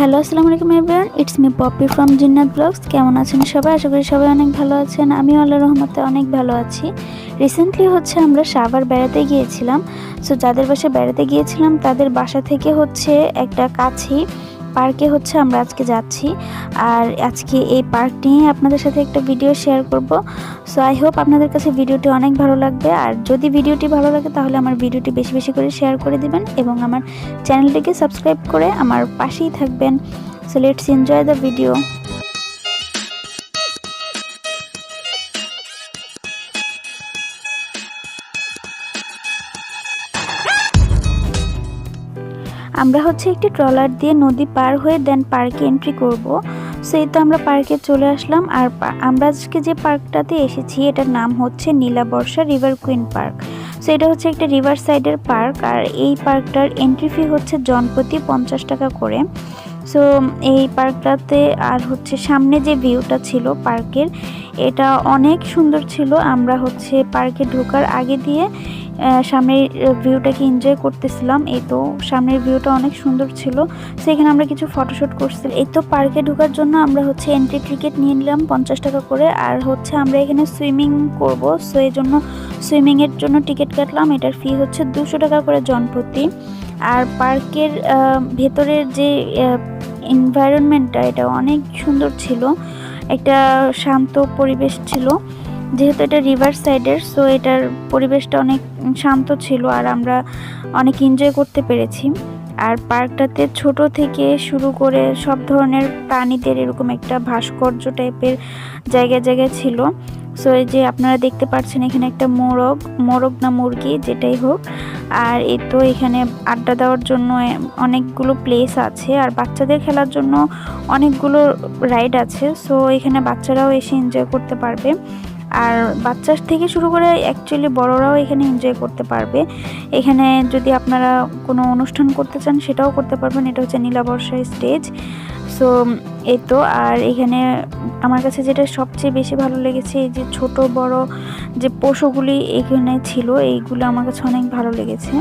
Hello, আসসালামু আলাইকুম everyone it's me Popi from Jinnat blogs কেমন আছেন সবাই? আশা করি সবাই অনেক ভালো আছেন। আমি আল্লাহ রহমতে অনেক ভালো আছি। রিসেন্টলি হচ্ছে আমরা সাভার বেড়াতে গিয়েছিলাম। সো যাদের বাসায় বেড়াতে গিয়েছিলাম, তাদের বাসা থেকে হচ্ছে একটা কাছেই পার্কে হচ্ছে আমরা আজকে যাচ্ছি। আর আজকে এই পার্ক নিয়ে আপনাদের সাথে একটা ভিডিও শেয়ার করব। সো আই হোপ আপনাদের কাছে ভিডিওটি অনেক ভালো লাগবে। আর যদি ভিডিওটি ভালো লাগে, তাহলে আমার ভিডিওটি বেশি বেশি করে শেয়ার করে দিবেন এবং আমার চ্যানেলটিকে সাবস্ক্রাইব করে আমার পাশেই থাকবেন। So let's enjoy the video আমরা হচ্ছে একটি ট্রলার দিয়ে নদী পার হয়ে দেন পার্কে এন্ট্রি করব। সেই তো আমরা পার্কে চলে আসলাম আর আমরা আজকে যে পার্কটাতে এসেছি, এটার নাম হচ্ছে Nilabarsha river queen park so এটা হচ্ছে একটা রিভার সাইডের পার্ক আর এই পার্কটার এন্ট্রি ফি হচ্ছে জনপ্রতি পঞ্চাশ টাকা করে। সো এই পার্কটাতে আর হচ্ছে সামনে যে ভিউটা ছিল পার্কের, এটা অনেক সুন্দর ছিল। আমরা হচ্ছে পার্কে ঢোকার আগে দিয়ে সামনের ভিউটাকে এনজয় করতেছিলাম। এই তো সামনের ভিউটা অনেক সুন্দর ছিল। সেখানে আমরা কিছু ফটোশ্যুট করছিলাম। এই তো পার্কে ঢোকার জন্য আমরা হচ্ছে এন্ট্রি টিকিট নিয়ে নিলাম পঞ্চাশ টাকা করে। আর হচ্ছে আমরা এখানে সুইমিং করব। সো এই জন্য সুইমিংয়ের জন্য টিকিট কাটলাম। এটার ফি হচ্ছে দুশো টাকা করে জনপ্রতি। আর পার্কের ভেতরের যে এনভায়রনমেন্টটা এটা অনেক সুন্দর ছিল। একটা শান্ত পরিবেশ ছিল। যেহেতু এটা রিভার সাইডের সো এটার পরিবেশটা অনেক শান্ত ছিল আর আমরা অনেক এনজয় করতে পেরেছি। আর পার্কটাতে ছোট থেকে শুরু করে সব ধরনের প্রাণীদের এরকম একটা ভাস্কর্য টাইপের জায়গায় জায়গায় ছিল। সো এই যে আপনারা দেখতে পাচ্ছেন এখানে একটা মোরগ মোরগ না মুরগি, যেটাই হোক। আর এ তো এখানে আড্ডা দেওয়ার জন্য অনেকগুলো প্লেস আছে। আর বাচ্চাদের খেলার জন্য অনেকগুলো রাইড আছে। সো এখানে বাচ্চারাও এসে এনজয় করতে পারবে। আর বাচ্চার থেকে শুরু করে অ্যাকচুয়ালি বড়রাও এখানে এনজয় করতে পারবে। এখানে যদি আপনারা কোনো অনুষ্ঠান করতে চান, সেটাও করতে পারবেন। এটা হচ্ছে নীলাবর্ষা স্টেজ সো এই তো, আর এখানে আমার কাছে যেটা সবচেয়ে বেশি ভালো লেগেছে, এই যে ছোট বড় যে পশুগুলি এখানে ছিল, এইগুলো আমার কাছে অনেক ভালো লেগেছে।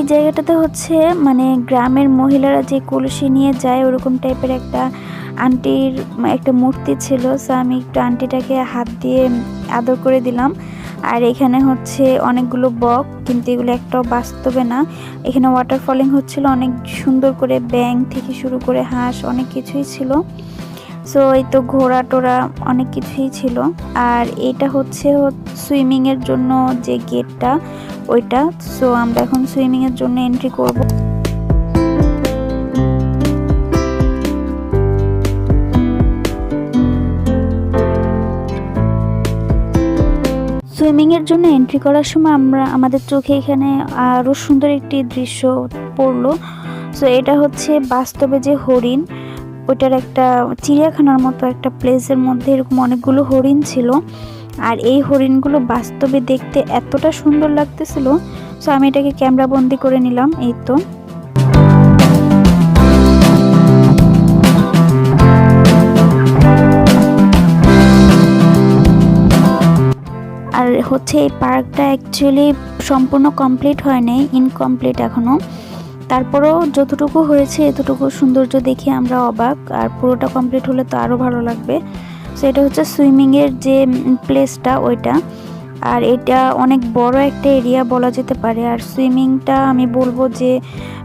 এই জায়গাটাতে হচ্ছে মানে গ্রামের মহিলারা যে কলসি নিয়ে যায়, ওরকম টাইপের একটা আন্টির একটা মূর্তি ছিল। সো আমি একটু আন্টিটাকে হাত দিয়ে আদর করে দিলাম। আর এখানে হচ্ছে অনেকগুলো বক, কিন্তু এগুলো একটাও বাস্তবে না। এখানে ওয়াটার ফলিং হচ্ছিল, অনেক সুন্দর করে ব্যাং থেকে শুরু করে হাঁস, অনেক কিছুই ছিল। সো এই তো ঘোড়া টোড়া অনেক কিছুই ছিল। আর এটা হচ্ছে সুইমিং এর জন্য যে গেটটা, ওইটা। সো আমরা এখন সুইমিং এর জন্য এন্ট্রি করব। সুইমিং এর জন্য এন্ট্রি করার সময় আমরা, আমাদের চোখে এখানে আরও সুন্দর একটি দৃশ্য পড়ল। সো এটা হচ্ছে বাস্তবে যে হরিণ। ওইটার একটা চিড়িয়াখানার মতো একটা প্লেসের মধ্যে এরকম অনেকগুলো হরিণ ছিল। আর এই হরিণগুলো বাস্তবে দেখতে এতটা সুন্দর লাগতেছিল সো আমি এটাকে ক্যামেরা বন্দি করে নিলাম, এই তো। আর হচ্ছে এই পার্কটা অ্যাকচুয়ালি সম্পূর্ণ কমপ্লিট হয় নাই ইনকমপ্লিট এখনও তারপরেও যতটুকু হয়েছে, এতটুকু সৌন্দর্য দেখে আমরা অবাক। আর পুরোটা কমপ্লিট হলে তো আরও ভালো লাগবে। সো এটা হচ্ছে সুইমিংয়ের যে প্লেসটা ওইটা। আর এটা অনেক বড় একটা এরিয়া বলা যেতে পারে। আর সুইমিংটা আমি বলব যে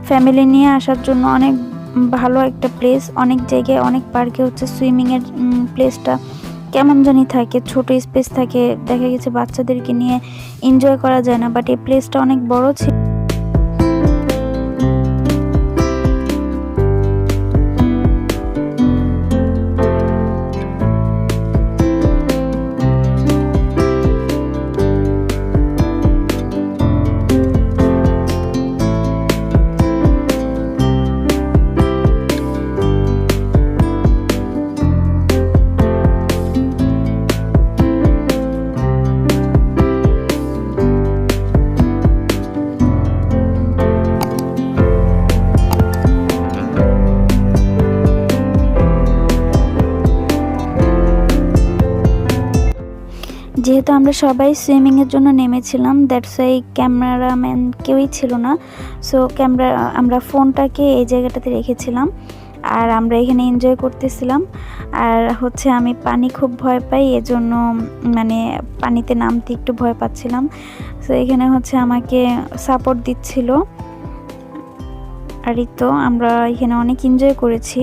ফ্যামিলি নিয়ে আসার জন্য অনেক ভালো একটা প্লেস অনেক জায়গায়, অনেক পার্কে হচ্ছে সুইমিংয়ের প্লেসটা কেমন জানি থাকে। ছোট স্পেস থাকে। দেখা গেছে বাচ্চাদেরকে নিয়ে এনজয় করা যায় না। বাট এই প্লেসটা অনেক বড় ছিল যেহেতু আমরা সবাই সুইমিংয়ের জন্য নেমেছিলাম। দ্যাটস ওয়াই ক্যামেরাম্যান কেউই ছিল না। সো ক্যামেরা আমরা ফোনটাকে এই জায়গাটাতে রেখেছিলাম। আর আমরা এখানে এনজয় করতেছিলাম। আর হচ্ছে আমি পানি খুব ভয় পাই, এজন্য মানে পানিতে নামতে একটু ভয় পাচ্ছিলাম। সো এখানে হচ্ছে আমাকে সাপোর্ট দিচ্ছিল। আর তো আমরা এখানে অনেক এনজয় করেছি।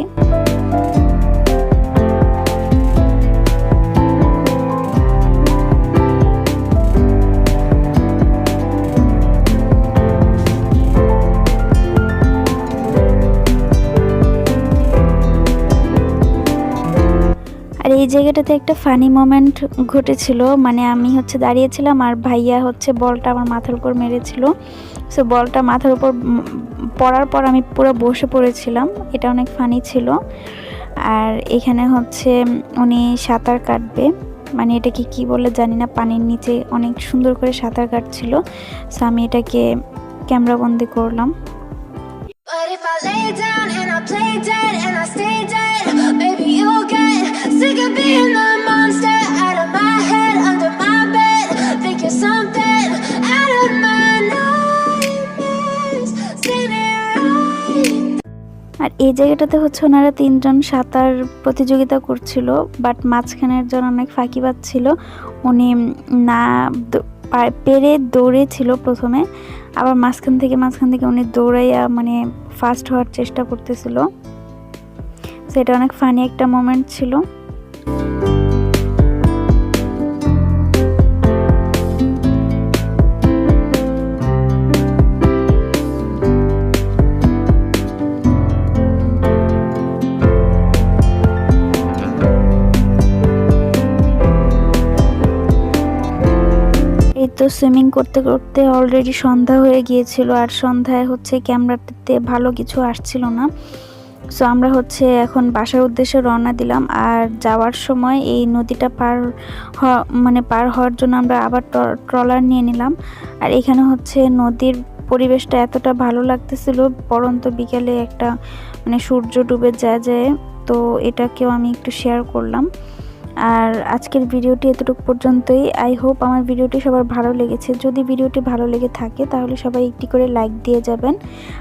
আর এই জায়গাটাতে একটা ফানি মোমেন্ট ঘটেছিল। মানে আমি হচ্ছে দাঁড়িয়েছিলাম আর ভাইয়া হচ্ছে বলটা আমার মাথার উপর মেরেছিল। সো বলটা মাথার উপর পড়ার পর আমি পুরো বসে পড়েছিলাম। এটা অনেক ফানি ছিল। আর এখানে হচ্ছে উনি সাঁতার কাটবে। মানে এটাকে কি বলে জানি না পানির নিচে অনেক সুন্দর করে সাঁতার কাটছিল। সো আমি এটাকে ক্যামেরাবন্দি করলাম। But if I lay down and I play dead and I stay dead, sick of being the monster out of my head, under my bed. Think you're something out of my nightmares. আর এই জায়গাটাতে হচ্ছে ওনারা তিনজন সাঁতার প্রতিযোগিতা করছিল but মাঝখানে একজন অনেক ফাঁকি ছিল উনি না পেরে দৌড়েছিল প্রথমে আবার মাঝখান থেকে মাঝখান থেকে উনি দৌড়াইয়া মানে ফার্স্ট হওয়ার চেষ্টা করতেছিল সেটা অনেক ফানি একটা মোমেন্ট ছিল তো সুইমিং করতে করতে অলরেডি সন্ধ্যা হয়ে গিয়েছিল আর সন্ধ্যায় হচ্ছে ক্যামেরাতে ভালো কিছু আসছিল না। সো আমরা হচ্ছে এখন বাসার উদ্দেশ্যে রওনা দিলাম আর যাওয়ার সময় এই নদীটা পার মানে পার হওয়ার জন্য আমরা আবার ট্র- ট্রলার নিয়ে নিলাম। আর এখানে হচ্ছে নদীর পরিবেশটা এতটা ভালো লাগতেছিল, পরন্ত বিকেলে একটা মানে সূর্য ডুবে যায় যায় তো এটাকেও আমি একটু শেয়ার করলাম। আর আজকের ভিডিওটি এতটুকু পর্যন্তই। আই হোপ আমার ভিডিওটি সবার ভালো লেগেছে। যদি ভিডিওটি ভালো লেগে থাকে, তাহলে সবাই একটি করে লাইক দিয়ে যাবেন।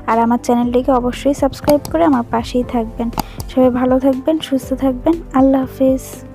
আর আমার চ্যানেলটিকে অবশ্যই সাবস্ক্রাইব করে আমার পাশেই থাকবেন। সবাই ভালো থাকবেন, সুস্থ থাকবেন। আল্লাহ হাফিজ।